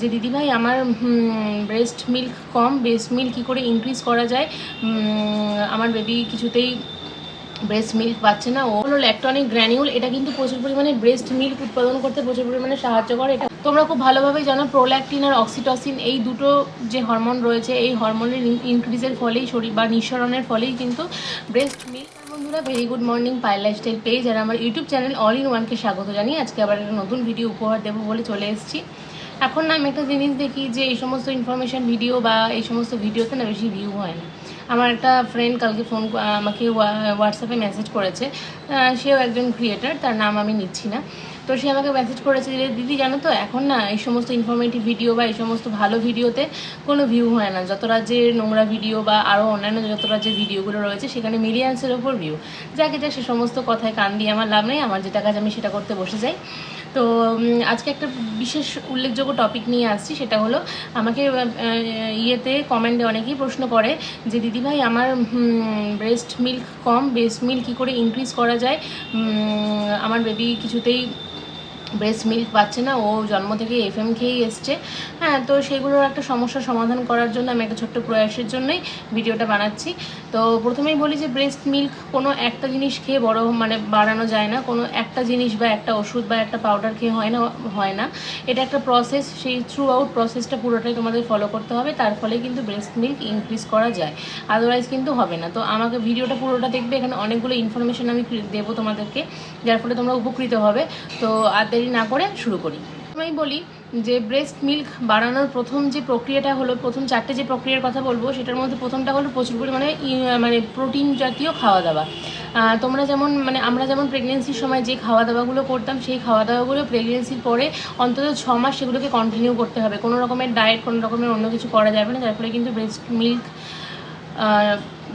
যে দিদিভাই, আমার ব্রেস্ট মিল্ক কম ব্রেস্ট মিল্ক কী করে ইনক্রিজ করা যায়? আমার বেবি কিছুতেই ব্রেস্ট মিল্ক পাচ্ছে না। ও হলো ল্যাকটনিক গ্র্যানিউল এটা কিন্তু প্রচুর পরিমাণে ব্রেস্ট মিল্ক উৎপাদন করতে প্রচুর পরিমাণে সাহায্য করে। এটা তোমরা খুব ভালোভাবেই জানো প্রোল্যাকটিন আর অক্সিটসিন এই দুটো যে হরমোন রয়েছে, এই হরমোনের ইনক্রিজের ফলেই, শরীর বা নিঃসরণের ফলেই কিন্তু ব্রেস্ট মিল্ক বন্ধুরা ভেরি গুড মর্নিং পাই লাইফস্টাইল পেজ আর আমার ইউটিউব চ্যানেল অল ইন ওয়ানকে স্বাগত জানিয়ে আজকে আবার একটা নতুন ভিডিও উপহার দেবো বলে চলে এসেছি। এখন না আমি একটা জিনিস দেখি যে এই সমস্ত ইনফরমেশন ভিডিও বা এই সমস্ত ভিডিওতে না বেশি ভিউ হয় না। আমার একটা ফ্রেন্ড কালকে ফোন আমাকে হোয়াটসঅ্যাপে মেসেজ করেছে। সেও একজন ক্রিয়েটার তার নাম আমি নিচ্ছি না। তো সে আমাকে মেসেজ করেছে যে, দিদি, জানো তো, এখন না এই সমস্ত ইনফরমেটিভ ভিডিও বা এই সমস্ত ভালো ভিডিওতে কোনো ভিউ হয় না। যত রাজ্যের নোংরা ভিডিও বা আরও অন্যান্য যত রাজ্যের ভিডিওগুলো রয়েছে, সেখানে মিলিয়ান্সের ওপর ভিউ যাকে যা সে সমস্ত কথায় কান দিয়ে আমার লাভ নেই। আমার যেটা কাজ, আমি সেটা করতে বসে যাই। তো আজকে একটা বিশেষ উল্লেখযোগ্য টপিক নিয়ে আসছি, সেটা হলো আমাকে ইয়েতে কমেন্টে অনেকেই প্রশ্ন করে যে, দিদিভাই, আমার ব্রেস্ট মিল্ক কম ব্রেস্ট মিল্ক কী করে ইনক্রিজ করা যায়? আমার বেবি কিছুতেই ব্রেস্ট মিল্ক পাচ্ছে না, ও জন্ম থেকে এফ এম খেয়েই এসছে। হ্যাঁ তো সেগুলোর একটা সমস্যার সমাধান করার জন্য আমি একটা ছোট্ট প্রয়াসের জন্যই ভিডিওটা বানাচ্ছি। তো প্রথমেই বলি যে ব্রেস্ট মিল্ক কোনো একটা জিনিস খেয়ে বড় মানে বাড়ানো যায় না। কোনো একটা জিনিস বা একটা ওষুধ বা একটা পাউডার খেয়ে হয় না হয় না। এটা একটা প্রসেস সেই থ্রু আউট প্রসেসটা পুরোটাই তোমাদের ফলো করতে হবে। তার ফলে কিন্তু ব্রেস্ট মিল্ক ইনক্রিজ করা যায়। আদারওয়াইজ কিন্তু হবে না। তো আমাকে ভিডিওটা পুরোটা দেখবে, এখানে অনেকগুলো ইনফরমেশন আমি দেবো তোমাদেরকে, যার ফলে তোমরা উপকৃত হবে। তো আর দেরি না করে শুরু করি। আমি বলি যে ব্রেস্ট মিল্ক বাড়ানোর প্রথম যে প্রক্রিয়াটা হলো, প্রথম চারটে যে প্রক্রিয়ার কথা বলব, সেটার মধ্যে প্রথমটা হলো প্রচুর পরিমাণে মানে প্রোটিন জাতীয় খাওয়া দাওয়া তোমরা যেমন মানে আমরা যেমন প্রেগনেন্সির সময় যে খাওয়া দাওয়াগুলো করতাম, সেই খাওয়া দাওয়াগুলো প্রেগনেন্সির পরে অন্তত ছ মাস সেগুলোকে কন্টিনিউ করতে হবে। কোনো রকমের ডায়েট কোনো রকমের অন্য কিছু করা যাবে না, যার ফলে কিন্তু ব্রেস্ট মিল্ক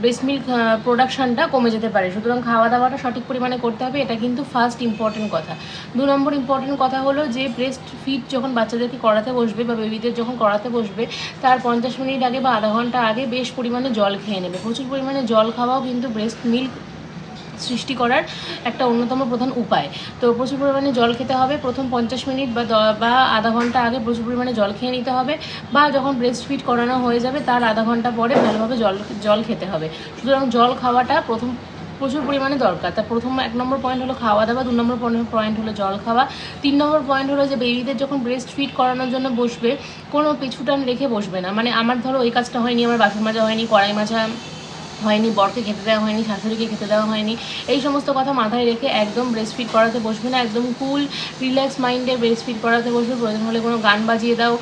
ব্রেস্ট মিল্ক প্রোডাকশানটা কমে যেতে পারে। সুতরাং খাওয়া দাওয়াটা সঠিক পরিমাণে করতে হবে, এটা কিন্তু ফার্স্ট ইম্পর্টেন্ট কথা। দু নম্বর ইম্পর্টেন্ট কথা হলো যে ব্রেস্ট ফিড যখন বাচ্চাদেরকে করাতে বসবে বা বেবিদের যখন করাতে বসবে, তার পঞ্চাশ মিনিট আগে বা আধা ঘণ্টা আগে বেশ পরিমাণে জল খেয়ে নেবে। প্রচুর পরিমাণে জল খাওয়াও কিন্তু ব্রেস্ট মিল্ক সৃষ্টি করার একটা অন্যতম প্রধান উপায়। তো প্রচুর পরিমাণে জল খেতে হবে, প্রথম পঞ্চাশ মিনিট বা বা আধা ঘণ্টা আগে প্রচুর পরিমাণে জল খেয়ে নিতে হবে বা যখন ব্রেস্ট ফিড করানো হয়ে যাবে তার আধা ঘণ্টা পরে ভালোভাবে জল জল খেতে হবে। সুতরাং জল খাওয়াটা প্রথম প্রচুর পরিমাণে দরকার। তার প্রথম এক নম্বর পয়েন্ট হলো খাওয়া দাওয়া, দু নম্বর পয়েন্ট হলো জল খাওয়া। তিন নম্বর পয়েন্ট হলো যে বেবিদের যখন ব্রেস্ট ফিড করানোর জন্য বসবে, কোনো পিছুটান রেখে বসবে না। মানে আমার ধরো ওই কাজটা হয়নি, আমার বাসন মাজা হয়নি, কড়াই মাজা হয়নি, বরকে খেতে দেওয়া হয়নি, শাশুড়িকে খেতে দেওয়া হয়নি। এই সমস্ত কথা মাথায় রেখে একদম ব্রেস্টফিট করাতে বসবে না, একদম কুল রিল্যাক্স মাইন্ডে ব্রেস্টফিট করাতে বসবে। প্রয়োজন হলে কোনো গান বাজিয়ে দাও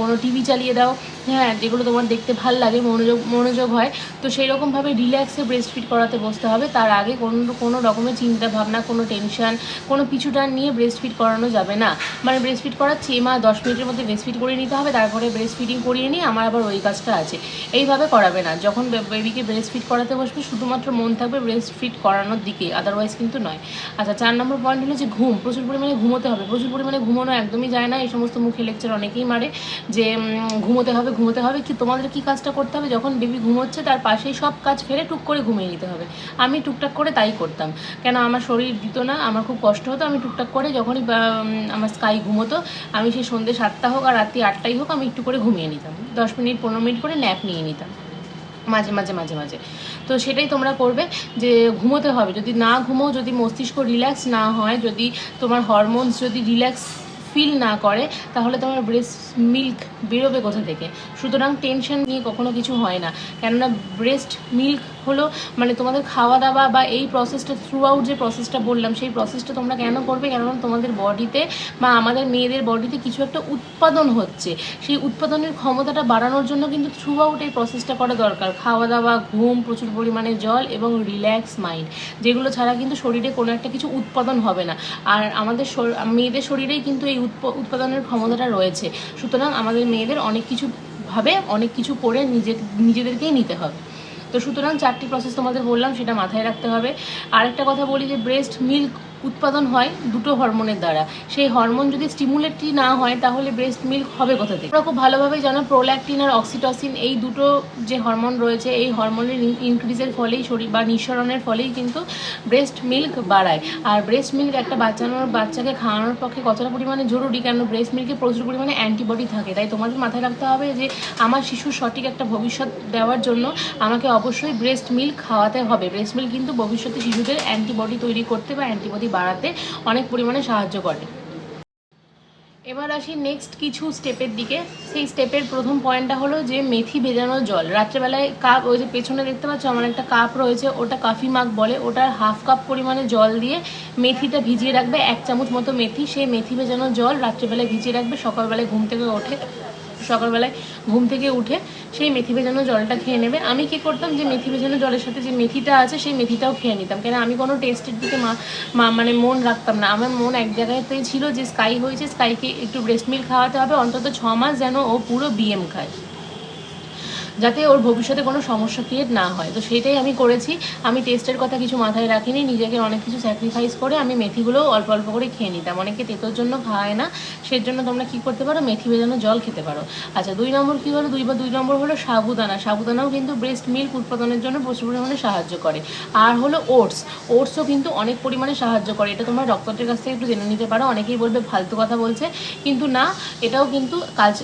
কোনো টিভি চালিয়ে দাও হ্যাঁ যেগুলো তোমার দেখতে ভালো লাগে, মনোযোগ মনোযোগ হয়। তো সেই রকমভাবে রিল্যাক্সে ব্রেস্টফিট করাতে বসতে হবে। তার আগে কোনো কোনো রকমের চিন্তা ভাবনা কোনো টেনশন কোনো পিছুটান নিয়ে ব্রেস্টফিট করানো যাবে না। মানে ব্রেস্টফিট করাচ্ছি, মা দশ মিনিটের মধ্যে ব্রেস্টফিট করে নিতে হবে, তারপরে ব্রেস্ট ফিডিং করিয়ে নিয়ে আমার আবার ওই কাজটা আছে। এইভাবে করাবে না। যখন বেবিকে ব্রেস্ট ফিট করাতে বসবে, শুধুমাত্র মন থাকবে ব্রেস্ট ফিট করানোর দিকে আদারওয়াইজ কিন্তু নয়। আচ্ছা চার নম্বর পয়েন্ট হলো যে ঘুম, প্রচুর পরিমাণে ঘুমোতে হবে। প্রচুর পরিমাণে ঘুমানো একদমই যায় না, এই সমস্ত মুখে লেকচার অনেকেই মারে যে ঘুমোতে হবে ঘুমোতে হবে, কি তোমাদের কি কাজটা করতে হবে? যখন বেবি ঘুমোচ্ছে, তার পাশেই সব কাজ ফেলে টুক করে ঘুমিয়ে নিতে হবে। আমি টুকটাক করে তাই করতাম। কেন আমার শরীর দিত না, আমার খুব কষ্ট হতো, আমি টুকটাক করে যখনই আমার স্কাই ঘুমোতো, আমি সেই সন্ধ্যে সাতটা হোক আর রাত্রি আটটাই হোক, আমি একটু করে ঘুমিয়ে নিতাম। দশ মিনিট, পনেরো মিনিট করে ন্যাপ নিয়ে নিতাম। মাঝে মাঝে মাঝে মাঝে। তো সেটাই তোমরা করবে যে ঘুমোতে হবে। যদি না ঘুমো যদি মস্তিষ্ক রিল্যাক্স না হয়, যদি তোমার হরমোনস যদি রিল্যাক্স ফিল না করে, তাহলে তোমার ব্রেস্ট মিল্ক বেরোবে কোথা থেকে? সুতরাং টেনশন নিয়ে কখনো কিছু হয় না। কেননা ব্রেস্ট মিল্ক হলো মানে তোমাদের খাওয়া দাওয়া বা এই প্রসেসটা থ্রু আউট যে প্রসেসটা বললাম, সেই প্রসেসটা তোমরা কেন করবে? কেননা তোমাদের বডিতে বা আমাদের মেয়েদের বডিতে কিছু একটা উৎপাদন হচ্ছে। সেই উৎপাদনের ক্ষমতাটা বাড়ানোর জন্য কিন্তু থ্রু আউট এই প্রসেসটা করা দরকার। খাওয়া দাওয়া ঘুম, প্রচুর পরিমাণে জল এবং রিল্যাক্স মাইন্ড যেগুলো ছাড়া কিন্তু শরীরে কোনো একটা কিছু উৎপাদন হবে না। আর আমাদের মেয়েদের শরীরেই কিন্তু এই উৎপ- উৎপাদনের ক্ষমতাটা রয়েছে। সুতরাং আমাদের মেয়েদের অনেক কিছু ভাবে, অনেক কিছু করে নিজে নিজেদেরকেই নিতে হবে। তো সুতরাং চারটি প্রসেস তোমাদের বললাম, সেটা মাথায় রাখতে হবে। আরেকটা কথা বলি যে ব্রেস্ট মিল্ক উৎপাদন হয় দুটো হরমোনের দ্বারা। সেই হরমোন যদি স্টিমুলেটরি না হয়, তাহলে ব্রেস্ট মিল্ক হবে কোথা থেকে? খুব ভালোভাবে জানো প্রোল্যাকটিন আর অক্সিটসিন এই দুটো যে হরমোন রয়েছে, এই হরমোনের ইনক্রিজের ফলেই শরীর বা নিঃসরণের ফলেই কিন্তু ব্রেস্ট মিল্ক বাড়ায়। আর ব্রেস্ট মিল্ক একটা বাচ্চানোর বাচ্চাকে খাওয়ানোর পক্ষে কতটা পরিমাণে জরুরি? কেন ব্রেস্ট মিল্কে প্রচুর পরিমাণে অ্যান্টিবডি থাকে। তাই তোমাদের মাথায় রাখতে হবে যে, আমার শিশুর সঠিক একটা ভবিষ্যৎ দেওয়ার জন্য আমাকে অবশ্যই ব্রেস্ট মিল্ক খাওয়াতে হবে। ব্রেস্ট মিল্ক কিন্তু ভবিষ্যতে শিশুদের অ্যান্টিবডি তৈরি করতে বা অ্যান্টিবডি বাড়াতে অনেক পরিমাণে সাহায্য করে। এবার আসি নেক্সট কিছু স্টেপের দিকে। সেই স্টেপের প্রথম পয়েন্টটা হলো যে মেথি ভেজানো জল। রাত্রেবেলায় কাপ ওই যে পেছনে দেখতে পাচ্ছ আমার একটা কাপ রয়েছে, ওটা কাফি মাগ বলে, ওটার হাফ কাপ পরিমাণে জল দিয়ে মেথিটা ভিজিয়ে রাখবে, এক চামচ মতো মেথি। সেই মেথি ভেজানো জল রাত্রেবেলায় ভিজিয়ে রাখবে, সকালবেলায় ঘুম থেকে ওঠে। সকালবেলায় ঘুম থেকে উঠে সেই মেথি ভেজানো জলটা খেয়ে নেবে। আমি কি করতাম যে মেথি ভেজানো জলের সাথে যে মেথিটা আছে সেই মেথিটাও খেয়ে নিতাম। কেন আমি কোনো টেস্টের দিকে মা মানে মন রাখতাম না। আমার মন এক জায়গাতেই ছিল যে স্কাই হয়েছে স্কাইকে একটু ব্রেস্ট মিল্ক খাওয়াতে হবে, অন্তত ছ মাস যেন ও পুরো বিএম খায়। যাতে ওর ভবিষ্যতে কোনো সমস্যা ক্রিয়েট না হয়। তো সেটাই আমি করেছি। আমি টেস্টের কথা কিছু মাথায় রাখিনি। নিজেকে অনেক কিছু স্যাক্রিফাইস করে আমি মেথিগুলো অল্প অল্প করে খেয়ে নিতাম। অনেকে তেতোর জন্য খায় না। সেই জন্য তোমরা কী করতে পারো? মেথি ভেজানো জল খেতে পারো। আচ্ছা দুই নম্বর কী হলো? দুই বা দুই নম্বর হলো সাবুদানা। সাবুদানাও কিন্তু ব্রেস্ট মিল্ক উৎপাদনের জন্য প্রচুর পরিমাণে সাহায্য করে। আর হলো ওটস ওটসও কিন্তু অনেক পরিমাণে সাহায্য করে। এটা তোমরা ডক্টরের কাছ থেকে একটু জেনে নিতে পারো। অনেকেই বলবে, ফালতু কথা বলছে। কিন্তু না, এটাও কিন্তু কাজ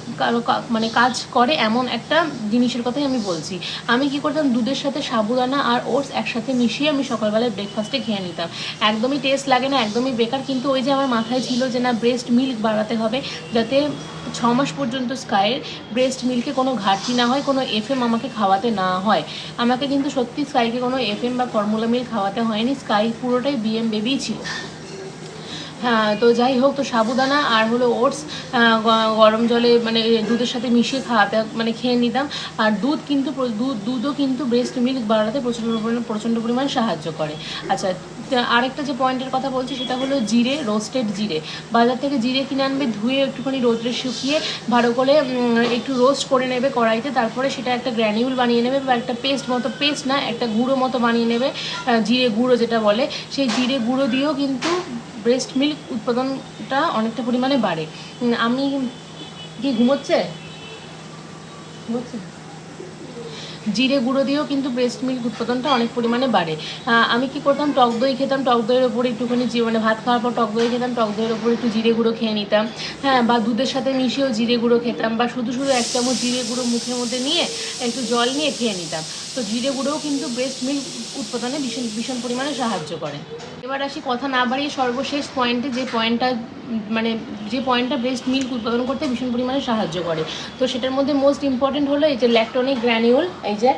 মানে কাজ করে এমন একটা জিনিসের কথাই আমি বলছি। আমি কি করতাম, দুধের সাথে সাবুদানা আর ওটস একসাথে মিশিয়ে আমি সকালবেলায় ব্রেকফাস্টে খেয়ে নিতাম। একদমই টেস্ট লাগে না, একদমই বেকার, কিন্তু ওই যে আমার মাথায় ছিল যে না ব্রেস্ট মিল্ক বাড়াতে হবে যাতে ছ মাস পর্যন্ত স্কাইয়ের ব্রেস্ট মিল্কে কোনো ঘাটতি না হয়, কোনো এফএম আমাকে খাওয়াতে না হয়। আমাকে কিন্তু সত্যি স্কাইকে কোনো এফএম বা ফর্মুলা মিল্ক খাওয়াতে হয়নি স্কাই পুরোটাই বিএম বেবিই ছিল। তো যাই হোক, তো সাবুদানা আর হলো ওটস গরম জলে মানে দুধের সাথে মিশিয়ে খাওয়াতে মানে খেয়ে নিতাম। আর দুধ কিন্তু দুধ, দুধও কিন্তু ব্রেস্ট মিল্ক বাড়াতে প্রচণ্ড পরিমাণে প্রচণ্ড পরিমাণ সাহায্য করে। আচ্ছা আরেকটা যে পয়েন্টের কথা বলছি সেটা হলো জিরে রোস্টেড জিরে। বাজার থেকে জিরে কিনে আনবে, ধুয়ে একটুখানি রোদ্রে শুকিয়ে ভালো করে একটু রোস্ট করে নেবে কড়াইতে, তারপরে সেটা একটা গ্র্যানিউল বানিয়ে নেবে বা একটা পেস্ট মতো পেস্ট না, একটা গুঁড়ো মতো বানিয়ে নেবে জিরে গুঁড়ো যেটা বলে। সেই জিরে গুঁড়ো দিয়েও কিন্তু ব্রেস্ট মিল্ক উৎপাদনটা অনেকটা পরিমাণে বাড়ে। আমি কি ঘুমোচ্ছে? জিরে গুঁড়ো দিয়েও কিন্তু ব্রেস্ট মিল্ক উৎপাদনটা অনেক পরিমাণে বাড়ে। আমি কি করতাম? টক দই খেতাম, টক দইয়ের ওপরে একটুখানি মানে ভাত খাওয়ার পর টক দই খেতাম, টক দইয়ের ওপরে একটু জিরে গুঁড়ো খেয়ে নিতাম। হ্যাঁ বা দুধের সাথে মিশিয়েও জিরে গুঁড়ো খেতাম, বা শুধু শুধু এক চামচ জিরে গুঁড়ো মুখের মধ্যে নিয়ে একটু জল নিয়ে খেয়ে নিতাম। তো জিরে গুঁড়োও কিন্তু ব্রেস্ট মিল্ক উৎপাদনে ভীষণ ভীষণ পরিমাণে সাহায্য করে। এবার আসি কথা না বাড়িয়ে সর্বশেষ পয়েন্টে যে পয়েন্টটা মানে যে পয়েন্টটা ব্রেস্ট মিল্ক উৎপাদন করতে ভীষণ পরিমাণে সাহায্য করে। তো সেটার মধ্যে মোস্ট ইম্পর্টেন্ট হলো এই যে ল্যাকটনিক গ্র্যানিউল এই যে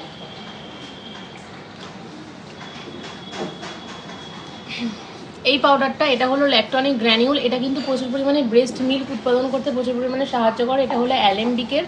এই পাউডারটা এটা হলো ল্যাকটনিক গ্র্যানিউল এটা কিন্তু প্রচুর পরিমাণে ব্রেস্ট মিল্ক উৎপাদন করতে প্রচুর পরিমাণে সাহায্য করে। এটা হলো অ্যালেম্বিকের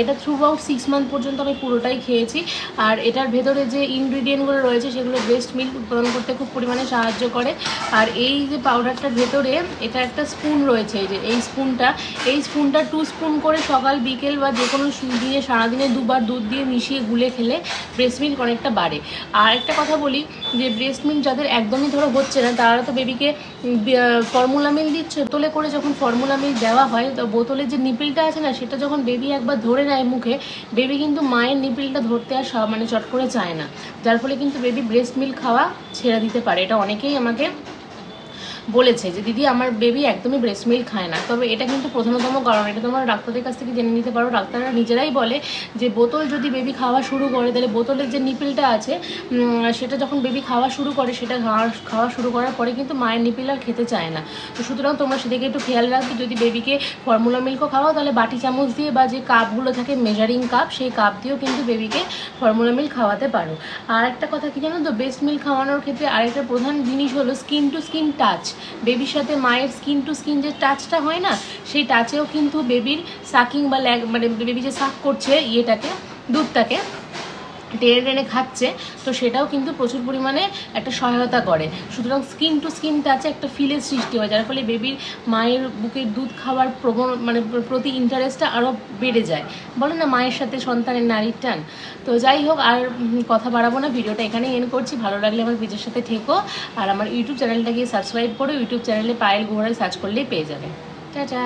এটা থ্রু আউট সিক্স মান্থ পর্যন্ত আমি পুরোটাই খেয়েছি। আর এটার ভেতরে যে ইনগ্রিডিয়েন্টগুলো রয়েছে, সেগুলো ব্রেস্ট মিল্ক উৎপাদন করতে খুব পরিমাণে সাহায্য করে। আর এই যে পাউডারটার ভেতরে, এটা একটা স্পুন রয়েছে, এই যে এই স্পুনটা এই স্পুনটা টু স্পুন করে সকাল, বিকেল বা যে কোনো দিনে, সারাদিনে দুবার দুধ দিয়ে মিশিয়ে গুলে খেলে ব্রেস্ট মিল্ক অনেকটা বাড়ে। আর একটা কথা বলি, যে ব্রেস্ট মিল্ক যাদের একদমই ধরো হচ্ছে না, তারা তো বেবিকে ফর্মুলা মিল দিচ্ছে তোলে করে যখন ফর্মুলা মিল দেওয়া হয়, তো বোতলের যে নিপিলটা আছে না, সেটা যখন বেবি একবার ধরে নেয় মুখে বেবি কিন্তু মায়ের নিপিলটা ধরতে আর মানে চট করে চায় না। যার ফলে কিন্তু বেবি ব্রেস্ট মিল খাওয়া ছেড়ে দিতে পারে। এটা অনেকেই আমাকে বলেছে যে, দিদি, আমার বেবি একদমই ব্রেস্ট মিল্ক খায় না। তবে এটা কিন্তু প্রধানতম কারণ। এটা তোমরা ডাক্তারদের কাছ থেকে জেনে নিতে পারো। ডাক্তাররা নিজেরাই বলে যে, বোতল যদি বেবি খাওয়া শুরু করে, তাহলে বোতলের যে নিপিলটা আছে সেটা যখন বেবি খাওয়া শুরু করে, সেটা খাওয়া খাওয়া শুরু করার পরে কিন্তু মায়ের নিপিল আর খেতে চায় না। তো সুতরাং তোমরা সেদিকে একটু খেয়াল রাখবে। যদি বেবিকে ফর্মুলা মিল্কও খাওয়াও, তাহলে বাটি চামচ দিয়ে বা যে কাপগুলো থাকে মেজারিং কাপ সেই কাপ দিয়েও কিন্তু বেবিকে ফর্মুলা মিল্ক খাওয়াতে পারো। আর একটা কথা কি জানো তো? বেস্ট মিল্ক খাওয়ানোর ক্ষেত্রে আরেকটা প্রধান জিনিস হলো স্কিন টু স্কিন টাচ বেবির সাথে মায়ের স্কিন টু স্কিন যে টাচটা হয় না, সেই টাচেও কিন্তু বেবির সাকিং বা ল্যাগ মানে বেবি যে সাক করছে ইয়েটাকে, দুধটাকে টেনে টেনে খাচ্ছে, তো সেটাও কিন্তু প্রচুর পরিমাণে একটা সহায়তা করে। সুতরাং স্কিন টু স্কিন টাচে একটা ফিলের সৃষ্টি হয়, যার ফলে বেবির মায়ের বুকের দুধ খাওয়ার প্রবণ মানে প্রতি ইন্টারেস্টটা আরও বেড়ে যায়। বলো না, মায়ের সাথে সন্তানের নারীর টান। তো যাই হোক, আর কথা বাড়াবো না, ভিডিওটা এখানে এন করছি। ভালো লাগলে আমার পেজের সাথে থেকো, আর আমার ইউটিউব চ্যানেলটা গিয়ে সাবস্ক্রাইব করো। ইউটিউব চ্যানেলে পায়েল গোহরায় সার্চ করলেই পেয়ে যাবে। টাটা!